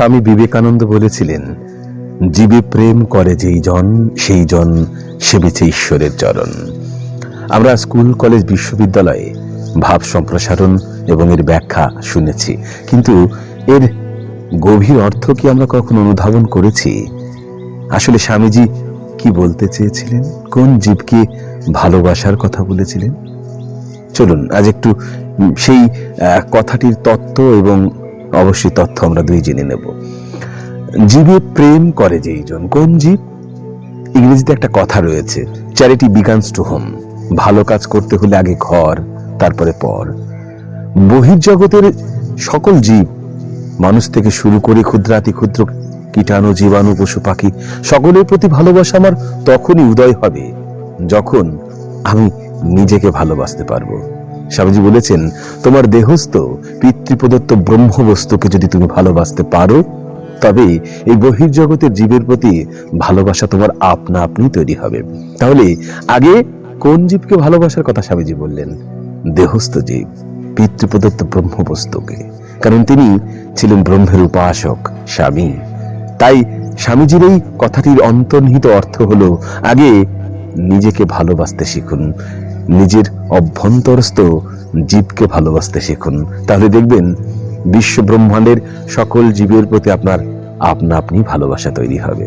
স্বামী বিবেকানন্দ বলেছিলেন, জীবে প্রেম করে যেই জন, সেই জন সেবেছে ঈশ্বরের চরণ। আমরা স্কুল, কলেজ, বিশ্ববিদ্যালয়ে ভাব সম্প্রসারণ এবং এর ব্যাখ্যা শুনেছি। কিন্তু এর গভীর অর্থ কি আমরা কখনো অনুধাবন করেছি? আসলে স্বামীজি কি বলতে চেয়েছিলেন? কোন জীবকে ভালোবাসার কথা বলেছিলেন? চলুন, আজ একটু সেই কথাটির তত্ত্ব এবং অবশ্যই তথ্য আমরা দুই জেনে নেব। জীবে প্রেম করে যেই জন কোন জীব? ইংরেজিতে একটা কথা রয়েছে চ্যারিটি বিগানস টু হোম ভালো কাজ করতে হলে আগে ঘর, তারপরে পর। বহির্জগতের সকল জীব, মানুষ থেকে শুরু করে ক্ষুদ্রাতি, ক্ষুদ্র কীটাণু, জীবাণু, পশু, পাখি, সকলের প্রতি ভালোবাসা আমার তখনই উদয় হবে, যখন আমি নিজেকে ভালোবাসতে পারব। স্বামীজি বলেছেন, তোমার দেহস্থ, পিতৃপ্রদত্ত ব্রহ্মবস্তুকে যদি তুমি ভালোবাসতে পারো, তবে এই বহির্জগতের জীবের প্রতি ভালোবাসা তোমার আপনা আপনি তৈরি হবে। তাহলে আগে কোন জীবকে ভালোবাসার কথা স্বামীজি বললেন? দেহস্থ জীব, পিতৃপ্রদত্ত ব্রহ্মবস্তুকে। কারণ তিনি ছিলেন ব্রহ্মের উপাসক, স্বামী। তাই স্বামীজির এই কথাটির অন্তর্নিহিত অর্থ হলো, আগে নিজেকে ভালোবাসতে শিখুন নিজের অভ্যন্তরস্থ জীবকে ভালোবাসতে শিখুন। তাহলে দেখবেন বিশ্ব ব্রহ্মাণ্ডের সকল জীবের প্রতি আপনার আপনা আপনি ভালোবাসা তৈরি হবে।